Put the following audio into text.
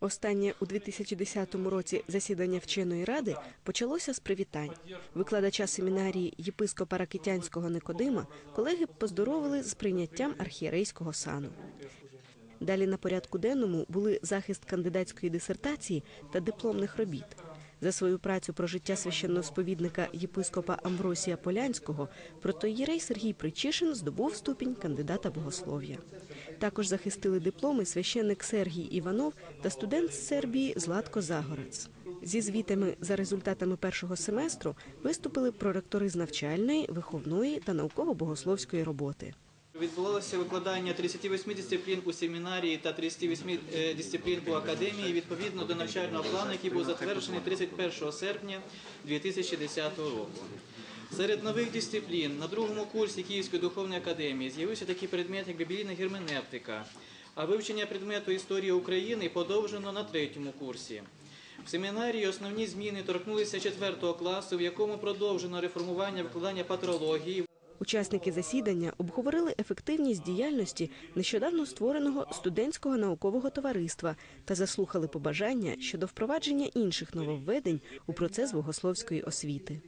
Останнє у 2010 році засідання вченої ради почалося з привітань. Викладача семінарії єпископа Ракитянського Никодима колеги поздоровили з прийняттям архієрейського сану. Далі на порядку денному були захист кандидатської дисертації та дипломних робіт. За свою працю про життя священносповідника єпископа Амвросія Полянського протоїрей Сергій Причишин здобув ступінь кандидата богослов'я. Також захистили дипломи священник Сергій Іванов та студент з Сербії Златко Загорець. Зі звітами за результатами першого семестру виступили проректори з навчальної, виховної та науково-богословської роботи. Відбувалося викладання 38 дисциплін у семінарії та 38 е, дисциплін у академії відповідно до навчального плану, який був затверджений 31 серпня 2010 року. Серед нових дисциплін на другому курсі Київської духовної академії з'явився такий предмет, як біблійна герменевтика, а вивчення предмету історії України подовжено на третьому курсі. В семінарії основні зміни торкнулися четвертого класу, в якому продовжено реформування викладання патрології, Учасники засідання обговорили ефективність діяльності нещодавно створеного студентського наукового товариства та заслухали побажання щодо впровадження інших нововведень у процес богословської освіти.